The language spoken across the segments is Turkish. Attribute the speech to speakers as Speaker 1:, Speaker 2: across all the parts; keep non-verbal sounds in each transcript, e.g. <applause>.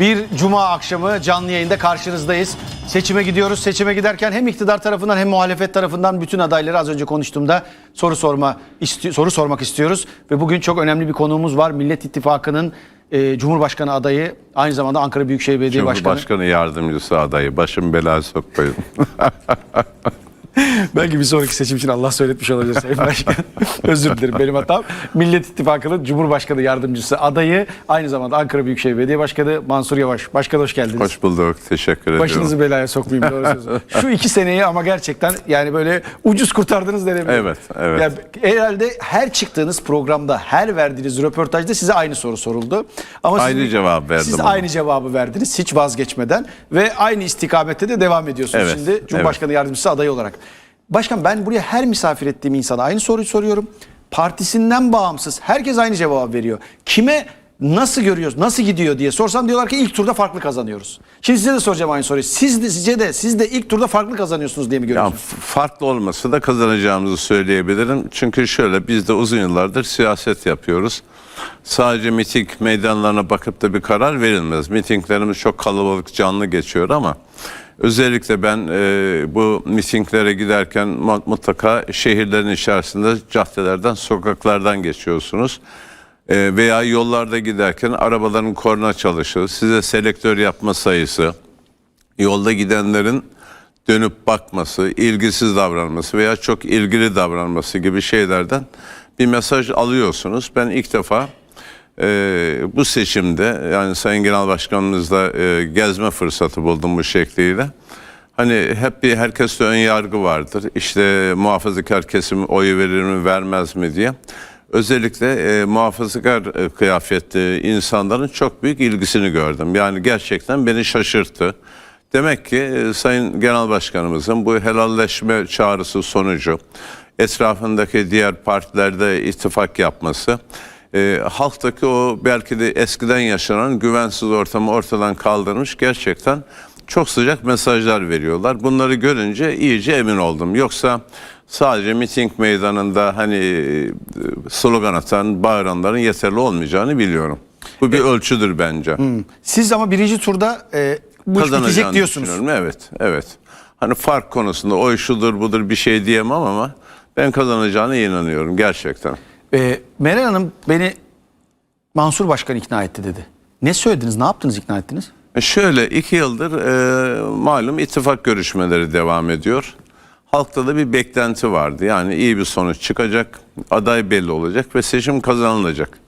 Speaker 1: Bir cuma akşamı canlı yayında karşınızdayız. Seçime gidiyoruz. Seçime giderken hem iktidar tarafından hem muhalefet tarafından bütün adayları az önce konuştuğumda soru sorma soru sormak istiyoruz ve bugün çok önemli bir konuğumuz var. Millet İttifakı'nın e, Cumhurbaşkanı adayı, aynı zamanda Ankara Büyükşehir Belediye Başkanı.
Speaker 2: Cumhurbaşkanı yardımcısı adayı. Başım belaya sokmayın. <laughs>
Speaker 1: Belki bir sonraki seçim için Allah söyletmiş olabilir Sayın Başkan. <laughs> Özür dilerim benim hatam. Millet İttifakı'nın Cumhurbaşkanı Yardımcısı adayı aynı zamanda Ankara Büyükşehir Belediye Başkanı Mansur Yavaş. Başkan hoş geldiniz.
Speaker 2: Hoş bulduk. Teşekkür ediyorum.
Speaker 1: Başınızı belaya sokmayayım doğru. <laughs> Şu iki seneyi ama gerçekten yani böyle ucuz kurtardınız denebilir.
Speaker 2: Evet, evet.
Speaker 1: Yani herhalde her çıktığınız programda, her verdiğiniz röportajda size aynı soru soruldu. Ama
Speaker 2: Aynı
Speaker 1: siz-
Speaker 2: cevap verdim
Speaker 1: Siz
Speaker 2: ama.
Speaker 1: aynı cevabı verdiniz hiç vazgeçmeden ve aynı istikamette de devam ediyorsunuz
Speaker 2: Evet,
Speaker 1: şimdi Cumhurbaşkanı Yardımcısı adayı olarak. Başkan ben buraya her misafir ettiğim insana aynı soruyu soruyorum. Partisinden bağımsız herkes aynı cevabı veriyor. Kime nasıl görüyoruz, nasıl gidiyor diye sorsam diyorlar ki ilk turda farklı kazanıyoruz. Şimdi size de soracağım aynı soruyu. Siz de, sizce de siz de ilk turda farklı kazanıyorsunuz diye mi
Speaker 2: Ya,
Speaker 1: görüyorsunuz?
Speaker 2: f- farklı olmasa da kazanacağımızı söyleyebilirim. Çünkü şöyle biz de uzun yıllardır siyaset yapıyoruz. Sadece miting meydanlarına bakıp da bir karar verilmez. Mitinglerimiz çok kalabalık, canlı geçiyor ama özellikle ben e, bu mitinglere giderken mu- mutlaka şehirlerin içerisinde caddelerden, sokaklardan geçiyorsunuz. E, veya yollarda giderken arabaların korna çalışı, size selektör yapma sayısı, yolda gidenlerin dönüp bakması, ilgisiz davranması veya çok ilgili davranması gibi şeylerden bir mesaj alıyorsunuz. Ben ilk defa e, bu seçimde yani Sayın Genel Başkanımızla e, gezme fırsatı buldum bu şekliyle. Hani hep bir herkeste ön yargı vardır. İşte muhafazakar kesim oyu verir mi vermez mi diye. Özellikle e, muhafazakar e, kıyafetli insanların çok büyük ilgisini gördüm. Yani gerçekten beni şaşırttı. Demek ki e, Sayın Genel Başkanımızın bu helalleşme çağrısı sonucu etrafındaki diğer partilerde ittifak yapması e, halktaki o belki de eskiden yaşanan güvensiz ortamı ortadan kaldırmış gerçekten çok sıcak mesajlar veriyorlar. Bunları görünce iyice emin oldum. Yoksa sadece miting meydanında hani e, slogan atan, bağıranların yeterli olmayacağını biliyorum. Bu bir ölçüdür bence.
Speaker 1: Siz ama birinci turda e, bu iş bitecek diyorsunuz.
Speaker 2: Evet, evet. Hani fark konusunda oy şudur budur bir şey diyemem ama ben kazanacağına inanıyorum gerçekten.
Speaker 1: E, Meral Hanım beni Mansur Başkan ikna etti dedi. Ne söylediniz, ne yaptınız ikna ettiniz?
Speaker 2: E Şöyle iki yıldır e, malum ittifak görüşmeleri devam ediyor. Halkta da bir beklenti vardı. Yani iyi bir sonuç çıkacak, aday belli olacak ve seçim kazanılacak.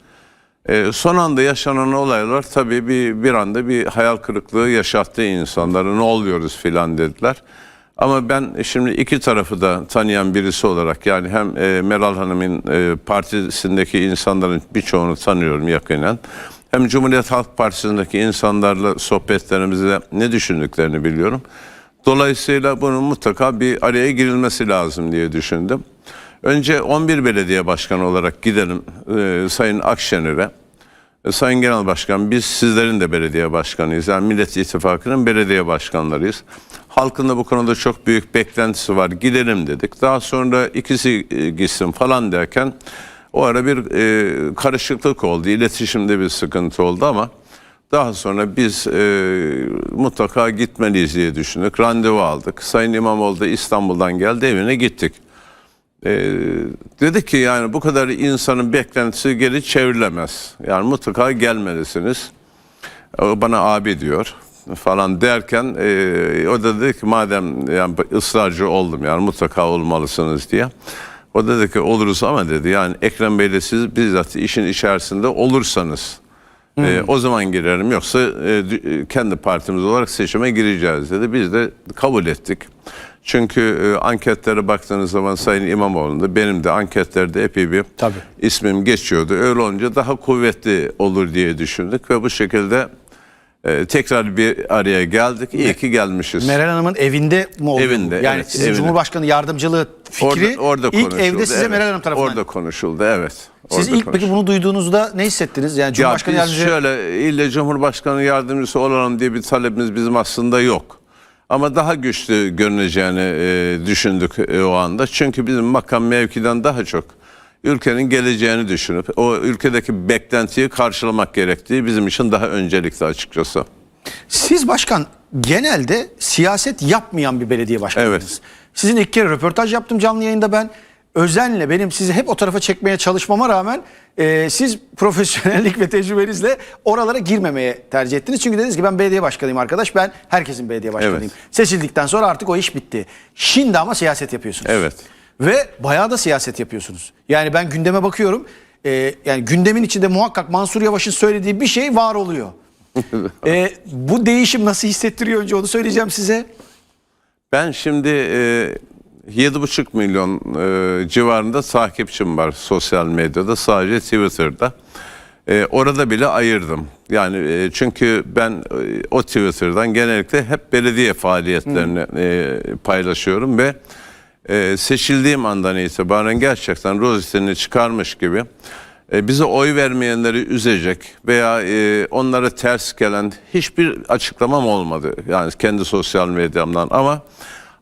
Speaker 2: E, son anda yaşanan olaylar tabii bir, bir anda bir hayal kırıklığı yaşattı insanları. Ne oluyoruz filan dediler. Ama ben şimdi iki tarafı da tanıyan birisi olarak yani hem e, Meral Hanım'ın e, partisindeki insanların birçoğunu tanıyorum yakinen. Hem Cumhuriyet Halk Partisi'ndeki insanlarla sohbetlerimizde ne düşündüklerini biliyorum. Dolayısıyla bunun mutlaka bir araya girilmesi lazım diye düşündüm. Önce 11 belediye başkanı olarak gidelim e, Sayın Akşener'e. E, Sayın Genel Başkan biz sizlerin de belediye başkanıyız. Yani Millet İttifakı'nın belediye başkanlarıyız. Halkın da bu konuda çok büyük beklentisi var. Gidelim dedik. Daha sonra ikisi e, gitsin falan derken o ara bir e, karışıklık oldu. İletişimde bir sıkıntı oldu ama daha sonra biz e, mutlaka gitmeliyiz diye düşündük. Randevu aldık. Sayın İmamoğlu da İstanbul'dan geldi evine gittik. Ee, dedi ki yani bu kadar insanın beklentisi geri çevrilemez. Yani mutlaka gelmelisiniz. O bana abi diyor falan derken e, o da dedi ki madem yani ısrarcı oldum yani mutlaka olmalısınız diye. O da dedi ki oluruz ama dedi yani Ekrem Bey'le siz bizzat işin içerisinde olursanız e, o zaman girerim yoksa e, e, kendi partimiz olarak seçime gireceğiz dedi. Biz de kabul ettik. Çünkü e, anketlere baktığınız zaman Sayın İmamoğlu'nda benim de anketlerde epey bir
Speaker 1: Tabii.
Speaker 2: ismim geçiyordu. Öyle olunca daha kuvvetli olur diye düşündük ve bu şekilde e, tekrar bir araya geldik. İyi ki gelmişiz.
Speaker 1: Meral Hanım'ın evinde mi oldu?
Speaker 2: Evinde,
Speaker 1: Yani
Speaker 2: evet,
Speaker 1: sizin
Speaker 2: evinde.
Speaker 1: Cumhurbaşkanı yardımcılığı fikri
Speaker 2: orada, orada
Speaker 1: ilk
Speaker 2: konuşuldu.
Speaker 1: evde size
Speaker 2: evet.
Speaker 1: Meral Hanım tarafından.
Speaker 2: Orada konuşuldu evet.
Speaker 1: Siz
Speaker 2: Orada
Speaker 1: ilk peki
Speaker 2: konuşuldu.
Speaker 1: bunu duyduğunuzda ne hissettiniz? Yani
Speaker 2: Ya
Speaker 1: Cumhurbaşkanı
Speaker 2: biz
Speaker 1: yardımcılığı
Speaker 2: şöyle ille Cumhurbaşkanı yardımcısı olalım diye bir talebimiz bizim aslında yok. Ama daha güçlü görüneceğini e, düşündük e, o anda. Çünkü bizim makam mevkiden daha çok ülkenin geleceğini düşünüp o ülkedeki beklentiyi karşılamak gerektiği bizim için daha öncelikli açıkçası.
Speaker 1: Siz başkan genelde siyaset yapmayan bir belediye başkanısınız.
Speaker 2: Evet.
Speaker 1: Sizin ilk kere röportaj yaptım canlı yayında ben. Özenle benim sizi hep o tarafa çekmeye çalışmama rağmen e, siz profesyonellik ve tecrübenizle oralara girmemeye tercih ettiniz. Çünkü dediniz ki ben belediye başkanıyım arkadaş ben herkesin belediye başkanıyım.
Speaker 2: Evet.
Speaker 1: Seçildikten sonra artık o iş bitti. Şimdi ama siyaset yapıyorsunuz.
Speaker 2: Evet.
Speaker 1: Ve bayağı da siyaset yapıyorsunuz. Yani ben gündeme bakıyorum. e, yani gündemin içinde muhakkak Mansur Yavaş'ın söylediği bir şey var oluyor. <laughs> E, bu değişim nasıl hissettiriyor önce onu söyleyeceğim size.
Speaker 2: Ben şimdi e, 7,5 milyon e, civarında takipçim var sosyal medyada sadece Twitter'da. E, orada bile ayırdım. Yani e, çünkü ben e, o Twitter'dan genellikle hep belediye faaliyetlerini e, paylaşıyorum ve e, seçildiğim andan itibaren gerçekten rozetini çıkarmış gibi e, bize oy vermeyenleri üzecek veya e, onlara ters gelen hiçbir açıklamam olmadı. Yani kendi sosyal medyamdan ama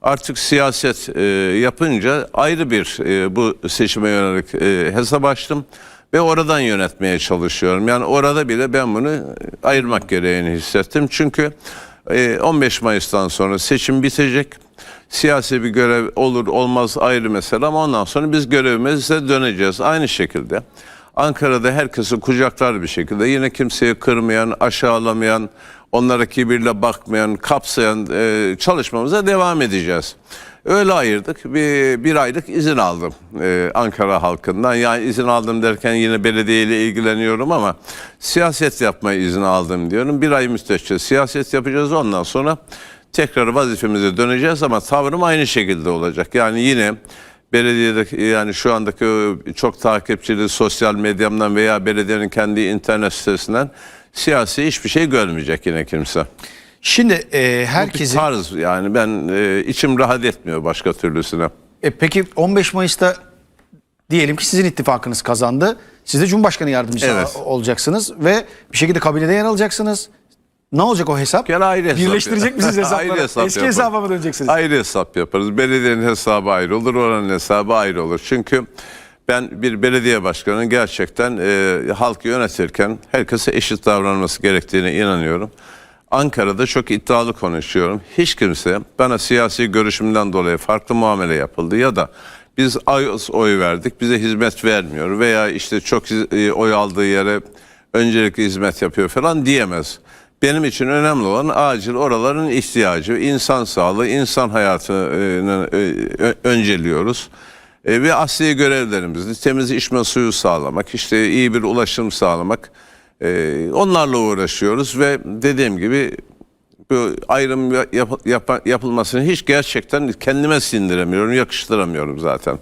Speaker 2: artık siyaset e, yapınca ayrı bir e, bu seçime yönelik e, hesap açtım ve oradan yönetmeye çalışıyorum. Yani orada bile ben bunu ayırmak gereğini hissettim. Çünkü e, 15 Mayıs'tan sonra seçim bitecek. Siyasi bir görev olur olmaz ayrı mesele ama ondan sonra biz görevimize döneceğiz. Aynı şekilde Ankara'da herkesi kucaklar bir şekilde yine kimseyi kırmayan, aşağılamayan, onlara kibirle bakmayan, kapsayan e, çalışmamıza devam edeceğiz. Öyle ayırdık. Bir, bir aylık izin aldım e, Ankara halkından. Yani izin aldım derken yine belediyeyle ilgileniyorum ama siyaset yapmaya izin aldım diyorum. Bir ay müddetçe siyaset yapacağız ondan sonra tekrar vazifemize döneceğiz ama tavrım aynı şekilde olacak. Yani yine belediyedeki yani şu andaki çok takipçili sosyal medyamdan veya belediyenin kendi internet sitesinden siyasi hiçbir şey görmeyecek yine kimse.
Speaker 1: Şimdi e,
Speaker 2: Bir
Speaker 1: herkesin...
Speaker 2: tarz yani ben e, içim rahat etmiyor başka türlüsüne.
Speaker 1: E, peki 15 Mayıs'ta diyelim ki sizin ittifakınız kazandı. Siz de Cumhurbaşkanı yardımcısı
Speaker 2: Evet.
Speaker 1: olacaksınız ve bir şekilde kabinede yer alacaksınız. Ne olacak o hesap?
Speaker 2: Gene ayrı hesap.
Speaker 1: Birleştirecek misiniz <laughs> hesapları?
Speaker 2: Ayrı hesap
Speaker 1: Eski
Speaker 2: yaparız.
Speaker 1: hesaba mı döneceksiniz?
Speaker 2: Ayrı hesap yaparız. Belediyenin hesabı ayrı olur, oranın hesabı ayrı olur. Çünkü ben bir belediye başkanının gerçekten e, halkı yönetirken herkese eşit davranması gerektiğine inanıyorum. Ankara'da çok iddialı konuşuyorum. Hiç kimse bana siyasi görüşümden dolayı farklı muamele yapıldı ya da biz az oy verdik bize hizmet vermiyor veya işte çok e, oy aldığı yere öncelikli hizmet yapıyor falan diyemez. Benim için önemli olan acil oraların ihtiyacı, insan sağlığı, insan hayatını e, ö- önceliyoruz. E, ve asli görevlerimiz temiz içme suyu sağlamak, işte iyi bir ulaşım sağlamak. E, onlarla uğraşıyoruz ve dediğim gibi bu ayrım yap- yap- yapılmasını hiç gerçekten kendime sindiremiyorum, yakıştıramıyorum zaten.